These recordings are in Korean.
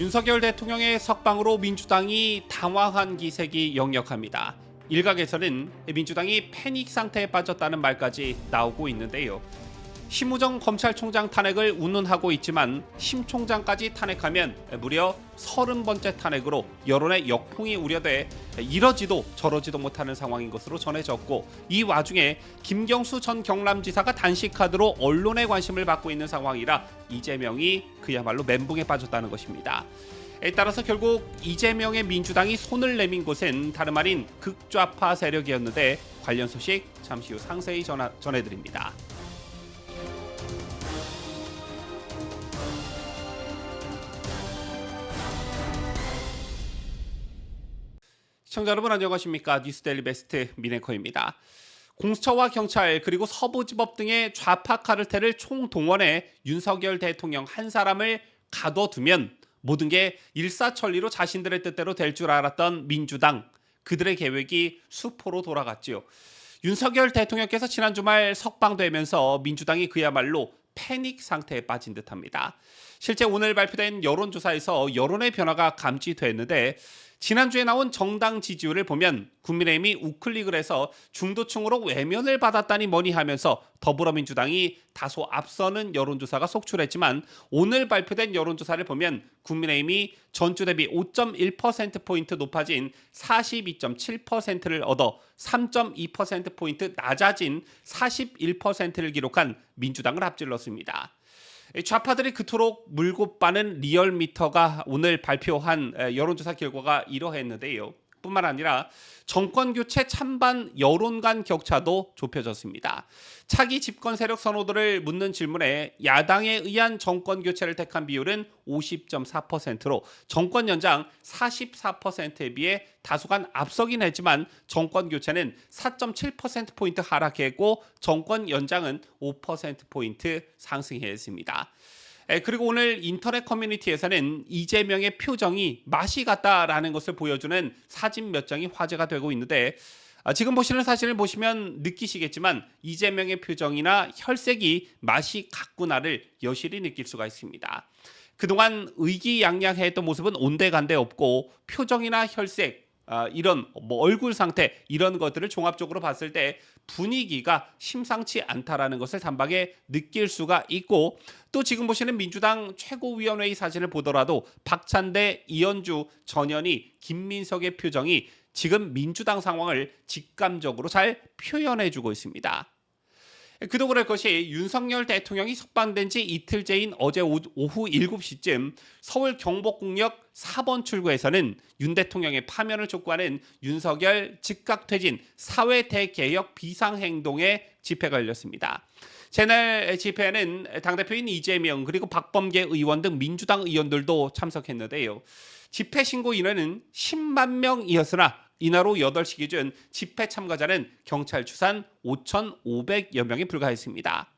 윤석열 대통령의 석방으로 민주당이 당황한 기색이 역력합니다. 일각에서는 민주당이 패닉 상태에 빠졌다는 말까지 나오고 있는데요. 심우정 검찰총장 탄핵을 운운하고 있지만 심 총장까지 탄핵하면 무려 30번째 탄핵으로 여론의 역풍이 우려돼 이러지도 저러지도 못하는 상황인 것으로 전해졌고 이 와중에 김경수 전 경남지사가 단식 카드로 언론의 관심을 받고 있는 상황이라 이재명이 그야말로 멘붕에 빠졌다는 것입니다. 에 따라서 결국 이재명의 민주당이 손을 내민 곳은 다름 아닌 극좌파 세력이었는데 관련 소식 잠시 후 상세히 전하, 전해드립니다. 시청자 여러분 안녕하십니까 뉴스데일리 베스트 미네커입니다. 공수처와 경찰 그리고 서부지법 등의 좌파 카르텔을 총동원해 윤석열 대통령 한 사람을 가둬두면 모든 게 일사천리로 자신들의 뜻대로 될 줄 알았던 민주당 그들의 계획이 수포로 돌아갔지요. 윤석열 대통령께서 지난 주말 석방되면서 민주당이 그야말로 패닉 상태에 빠진 듯합니다. 실제 오늘 발표된 여론조사에서 여론의 변화가 감지됐는데 지난주에 나온 정당 지지율을 보면 국민의힘이 우클릭을 해서 중도층으로 외면을 받았다니 뭐니 하면서 더불어민주당이 다소 앞서는 여론조사가 속출했지만 오늘 발표된 여론조사를 보면 국민의힘이 전주 대비 5.1%포인트 높아진 42.7%를 얻어 3.2%포인트 낮아진 41%를 기록한 민주당을 앞질렀습니다. 좌파들이 그토록 물고 빠는 리얼미터가 오늘 발표한 여론조사 결과가 이러했는데요. 뿐만 아니라 정권 교체 찬반 여론 간 격차도 좁혀졌습니다. 차기 집권 세력 선호도를 묻는 질문에 야당에 의한 정권 교체를 택한 비율은 50.4%로 정권 연장 44%에 비해 다소간 앞서긴 했지만 정권 교체는 4.7% 포인트 하락했고 정권 연장은 5% 포인트 상승했습니다. 에, 그리고 오늘 인터넷 커뮤니티에서는 이재명의 표정이 맛이 같다라는 것을 보여주는 사진 몇 장이 화제가 되고 있는데 아, 지금 보시는 사진을 보시면 느끼시겠지만 이재명의 표정이나 혈색이 맛이 같구나를 여실히 느낄 수가 있습니다. 그동안 의기양양했던 모습은 온데간데 없고 표정이나 혈색 아, 이런 뭐 얼굴 상태 이런 것들을 종합적으로 봤을 때 분위기가 심상치 않다라는 것을 단박에 느낄 수가 있고 또 지금 보시는 민주당 최고위원회의 사진을 보더라도 박찬대, 이현주, 전현희, 김민석의 표정이 지금 민주당 상황을 직감적으로 잘 표현해주고 있습니다. 그도 그럴 것이 윤석열 대통령이 석방된 지 이틀째인 어제 오후 7시쯤 서울 경복궁역 4번 출구에서는 윤 대통령의 파면을 촉구하는 윤석열 즉각 퇴진 사회 대개혁 비상행동의 집회가 열렸습니다. 제날 집회에는 당대표인 이재명 그리고 박범계 의원 등 민주당 의원들도 참석했는데요. 집회 신고 인원은 10만 명이었으나 이날 오후 8시 기준 집회 참가자는 경찰 추산 5,500여 명에 불과했습니다.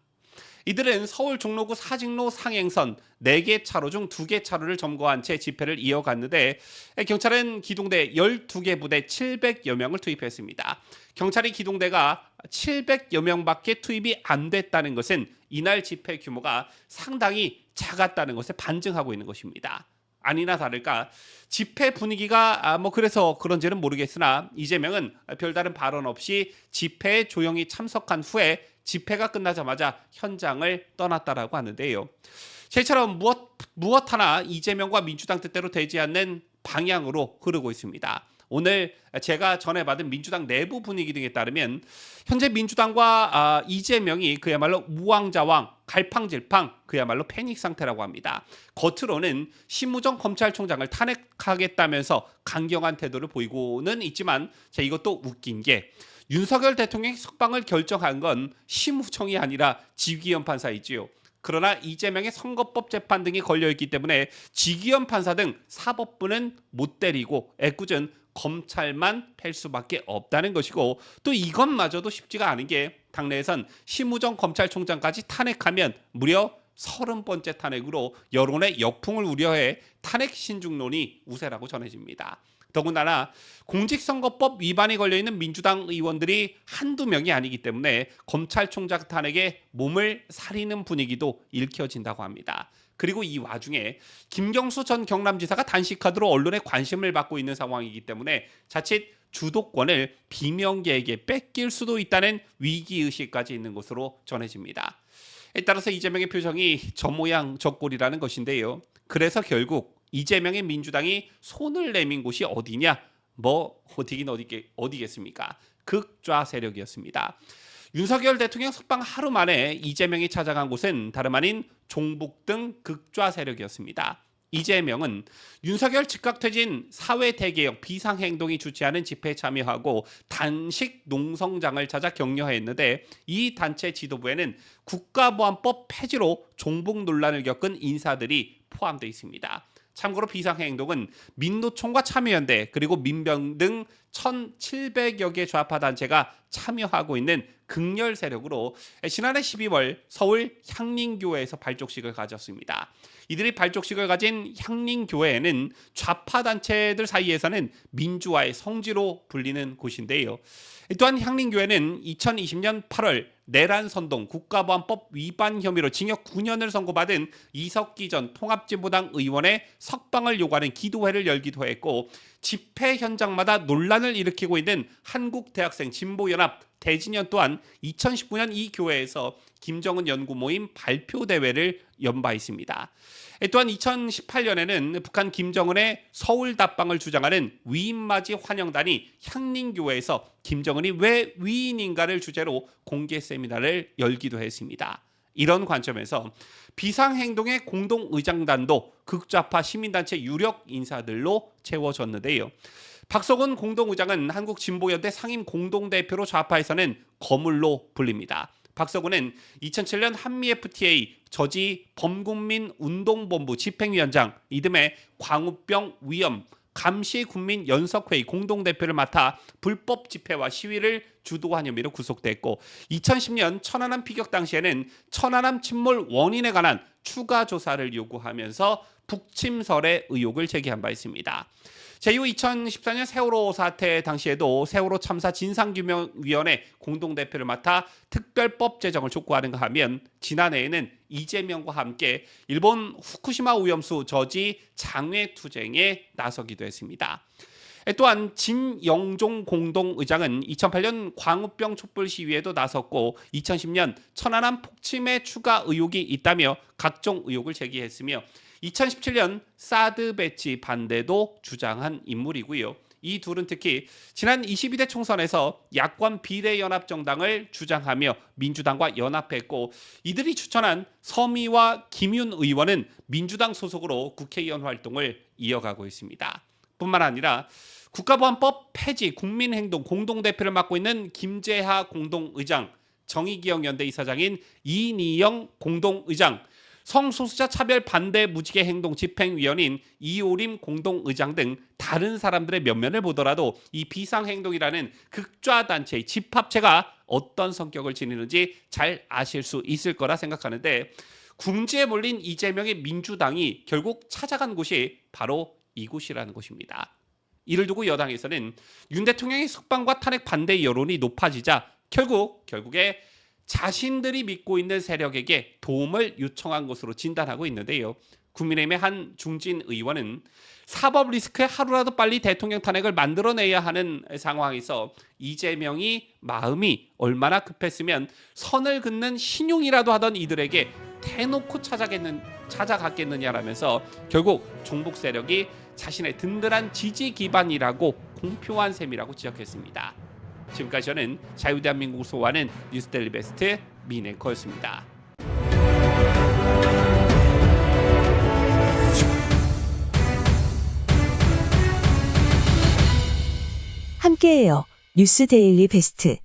이들은 서울 종로구 사직로 상행선 4개 차로 중 2개 차로를 점거한 채 집회를 이어갔는데 경찰은 기동대 12개 부대 700여 명을 투입했습니다. 경찰이 기동대가 700여 명밖에 투입이 안 됐다는 것은 이날 집회 규모가 상당히 작았다는 것을 반증하고 있는 것입니다. 아니나 다를까 집회 분위기가 아, 뭐 그래서 그런지는 모르겠으나 이재명은 별다른 발언 없이 집회에 조용히 참석한 후에 집회가 끝나자마자 현장을 떠났다라고 하는데요. 저처럼 무엇 무엇 하나 이재명과 민주당 뜻대로 되지 않는 방향으로 흐르고 있습니다. 오늘 제가 전해받은 민주당 내부 분위기 등에 따르면 현재 민주당과 아, 이재명이 그야말로 우왕좌왕 갈팡질팡 그야말로 패닉 상태라고 합니다. 겉으로는 심우정 검찰총장을 탄핵하겠다면서 강경한 태도를 보이고는 있지만 자, 이것도 웃긴 게 윤석열 대통령이 석방을 결정한 건 심우정이 아니라 지기현 판사이지요. 그러나 이재명의 선거법 재판 등이 걸려 있기 때문에 지기현 판사 등 사법부는 못 때리고 애꿎은 검찰만 팰 수밖에 없다는 것이고 또 이것마저도 쉽지가 않은 게 당내에선 심우정 검찰총장까지 탄핵하면 무려 서른 번째 탄핵으로 여론의 역풍을 우려해 탄핵 신중론이 우세라고 전해집니다. 더군다나 공직선거법 위반이 걸려 있는 민주당 의원들이 한두 명이 아니기 때문에 검찰총장 탄핵에 몸을 사리는 분위기도 읽혀진다고 합니다. 그리고 이 와중에 김경수 전 경남지사가 단식카드로 언론의 관심을 받고 있는 상황이기 때문에 자칫 주도권을 비명계에게 뺏길 수도 있다는 위기 의식까지 있는 것으로 전해집니다. 에 따라서 이재명의 표정이 저 모양 저 꼴이라는 것인데요. 그래서 결국 이재명의 민주당이 손을 내민 곳이 어디냐? 뭐 어디긴 어디 어디겠습니까? 극좌 세력이었습니다. 윤석열 대통령 석방 하루 만에 이재명이 찾아간 곳은 다름 아닌 종북 등 극좌 세력이었습니다. 이재명은 윤석열 즉각 퇴진 사회 대개혁 비상행동이 주최하는 집회에 참여하고 단식 농성장을 찾아 격려했는데 이 단체 지도부에는 국가보안법 폐지로 종북 논란을 겪은 인사들이 포함되어 있습니다. 참고로 비상행동은 민노총과 참여연대 그리고 민병 등 1,700여 개 좌파 단체가 참여하고 있는 극렬 세력으로 지난해 12월 서울 향림교회에서 발족식을 가졌습니다. 이들이 발족식을 가진 향림교회는 좌파 단체들 사이에서는 민주화의 성지로 불리는 곳인데요. 또한 향림교회는 2020년 8월 내란 선동 국가보안법 위반 혐의로 징역 9년을 선고받은 이석기 전 통합진보당 의원의 석방을 요구하는 기도회를 열기도 했고 집회 현장마다 논란을 일으키고 있는 한국대학생 진보연합 대진연 또한 2019년 이 교회에서 김정은 연구 모임 발표 대회를 연 바 있습니다. 또한 2018년에는 북한 김정은의 서울 답방을 주장하는 위인맞이 환영단이 향림교회에서 김정은이 왜 위인인가를 주제로 공개 세미나를 열기도 했습니다. 이런 관점에서 비상행동의 공동의장단도 극좌파 시민단체 유력 인사들로 채워졌는데요. 박석원 공동의장은 한국진보연대 상임 공동대표로 좌파에서는 거물로 불립니다. 박석훈은 2007년 한미 FTA 저지 범국민 운동본부 집행위원장 이듬해 광우병 위험 감시 국민 연석회의 공동대표를 맡아 불법 집회와 시위를 주도한 혐의로 구속됐고 2010년 천안함 피격 당시에는 천안함 침몰 원인에 관한 추가 조사를 요구하면서 북침설의 의혹을 제기한 바 있습니다. 제2 2014년 세월호 사태 당시에도 세월호 참사 진상규명위원회 공동대표를 맡아 특별법 제정을 촉구하는가 하면 지난해에는 이재명과 함께 일본 후쿠시마 오염수 저지 장외 투쟁에 나서기도 했습니다. 또한 진영종 공동의장은 2008년 광우병 촛불 시위에도 나섰고 2010년 천안함 폭침의 추가 의혹이 있다며 각종 의혹을 제기했으며 2017년 사드 배치 반대도 주장한 인물이고요. 이 둘은 특히 지난 22대 총선에서 야권 비례연합정당을 주장하며 민주당과 연합했고 이들이 추천한 서미와 김윤 의원은 민주당 소속으로 국회의원 활동을 이어가고 있습니다. 뿐만 아니라 국가보안법 폐지 국민행동 공동대표를 맡고 있는 김재하 공동의장, 정의기억 연대 이사장인 이니영 공동의장, 성소수자 차별 반대 무지개 행동 집행위원인 이오림 공동의장 등 다른 사람들의 면면을 보더라도 이 비상행동이라는 극좌 단체의 집합체가 어떤 성격을 지니는지 잘 아실 수 있을 거라 생각하는데 궁지에 몰린 이재명의 민주당이 결국 찾아간 곳이 바로 이곳이라는 것입니다. 이를 두고 여당에서는 윤 대통령의 석방과 탄핵 반대 여론이 높아지자 결국 결국에 자신들이 믿고 있는 세력에게 도움을 요청한 것으로 진단하고 있는데요. 국민의힘의 한 중진 의원은 사법 리스크에 하루라도 빨리 대통령 탄핵을 만들어내야 하는 상황에서 이재명이 마음이 얼마나 급했으면 선을 긋는 신용이라도 하던 이들에게 대놓고 찾아겠는, 찾아갔겠느냐라면서 결국 종북 세력이 자신의 든든한 지지 기반이라고 공표한 셈이라고 지적했습니다. 지금까지 저는 자유대한민국을 소화하는 뉴스데일리 베스트 미네커였습니다. 함께해요. 뉴스 데일리 베스트.